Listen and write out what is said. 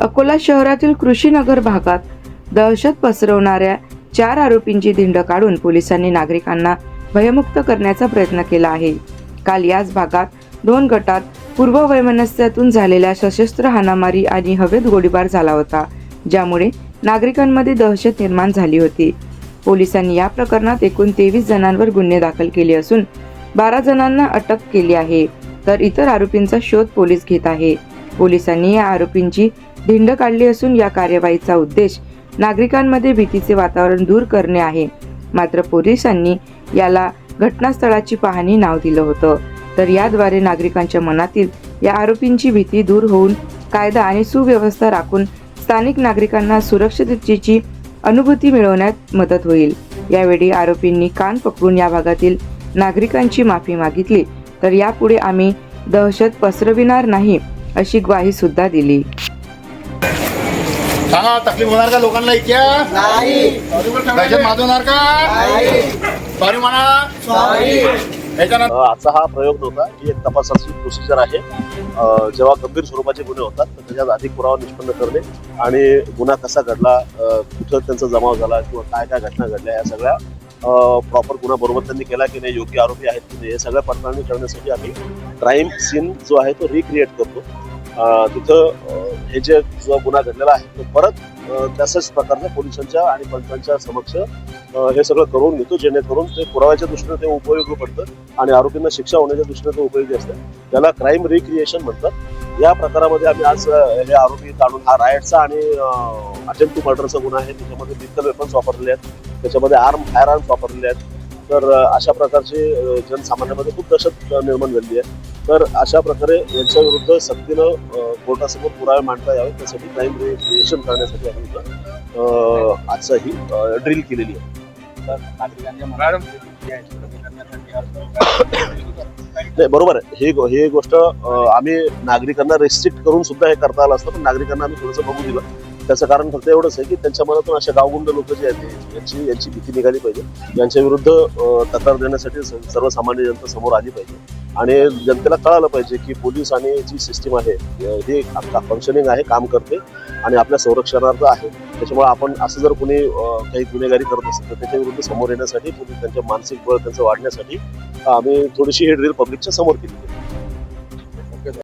अकोला शहरातील कृषीनगर भागात दहशत पसरवणाऱ्या चार आरोपींची धिंड काढून पोलिसांनी नागरिकांना भयमुक्त करण्याचा प्रयत्न केला आहे. काल याच भागात दोन गटात पूर्व वैमनस्यातून झालेल्या सशस्त्र हाणामारी आणि हवेत गोळीबार झाला होता ज्यामुळे नागरिकांमध्ये दहशत निर्माण झाली होती. पोलिसांनी या प्रकरणात एकूण तेवीस जणांवर गुन्हे दाखल केले असून बारा जणांना अटक केली आहे तर इतर आरोपींचा शोध पोलीस घेत आहे. पोलिसांनी या आरोपींची धिंड काढली असून या कार्यवाहीचा उद्देश नागरिकांमध्ये भीतीचे वातावरण दूर करणे आहे. मात्र पोलिसांनी याला घटनास्थळाची पाहणी नाव दिलं होतं. तर याद्वारे नागरिकांच्या मनातील या आरोपींची भीती दूर होऊन कायदा आणि सुव्यवस्था राखून स्थानिक नागरिकांना सुरक्षिततेची अनुभूती मिळवण्यात मदत होईल. यावेळी आरोपींनी कान पकडून या भागातील नागरिकांची माफी मागितली. तर यापुढे आम्ही दहशत पसरविणार नाही अशी ग्वाही सुद्धा दिली. सांगा तकलीफ होणार का लोकांना इतक्या? नाही. दहशत माजवणार का? सॉरी म्हणा. आजचा हा प्रयोग नव्हता ही एक तपासाची प्रोसिजर आहे. अ, जेव्हा गंभीर स्वरूपाचे गुन्हे होतात तर त्याच्यात अधिक पुरावा निष्पन्न करणे आणि गुन्हा कसा घडला कुठं त्यांचा जमाव झाला किंवा काय काय घटना घडल्या या सगळ्या प्रॉपर गुन्हा बरोबर त्यांनी केला की नाही योग्य आरोपी आहेत की नाही हे सगळ्या पडताळणी करण्यासाठी आम्ही क्राईम सीन जो आहे तो रिक्रिएट करतो. तिथं हे जे जो गुन्हा घडलेला आहे तो परत अ, तशाच प्रकारच्या पोलिसांच्या आणि पंचांच्या समक्ष हे सगळं करून घेतो जेणेकरून ते पुराव्याच्या दृष्टीने ते उपयोगी पडतं आणि आरोपींना शिक्षा होण्याच्या दृष्टीने ते उपयोगी असतं. त्याला क्राईम रिक्रिएशन म्हणतात. या प्रकारामध्ये आम्ही आज हे आरोपी काढून हा रायटचा आणि अटेम्प टू मर्डरचा गुन्हा आहे. त्याच्यामध्ये लिथल वेपन्स वापरलेले आहेत. त्याच्यामध्ये आर्म फायर आर्म्स वापरलेले आहेत. तर अशा प्रकारचे जनसामान्यामध्ये खूप दहशत निर्माण झालेली आहे. तर अशा प्रकारे यांच्या विरुद्ध सक्तीनं कोर्टासमोर पुरावे मांडता यावे त्यासाठी क्राईम रिक्रिएशन करण्यासाठी आम्ही आजचा ही ड्रिल केलेली आहे. नाही बरोबर आहे. ही ही गोष्ट आम्ही नागरिकांना रेस्ट्रिक्ट करून सुद्धा हे करता आलं असतं पण नागरिकांना आम्ही थोडंसं बघू दिलं. त्याचं कारण फक्त एवढंच आहे की त्यांच्या मनातून अशा गावगुंड लोक जे आहेत यांची यांची भीती निघाली पाहिजे. यांच्या विरुद्ध तक्रार देण्यासाठी सर्वसामान्य जनता समोर आली पाहिजे. आणि जनतेला कळालं पाहिजे की पोलीस आणि जी सिस्टीम आहे अं, ही फंक्शनिंग आहे काम करते आणि आपल्या संरक्षणार्थ आहे. त्याच्यामुळे आपण असं जर कोणी काही गुन्हेगारी करत असेल तर त्याच्याविरुद्ध समोर येण्यासाठी पोलीस त्यांच्या मानसिक बळ त्यांचं वाढण्यासाठी आम्ही थोडीशी ही ड्रिल पब्लिकच्या समोर केली.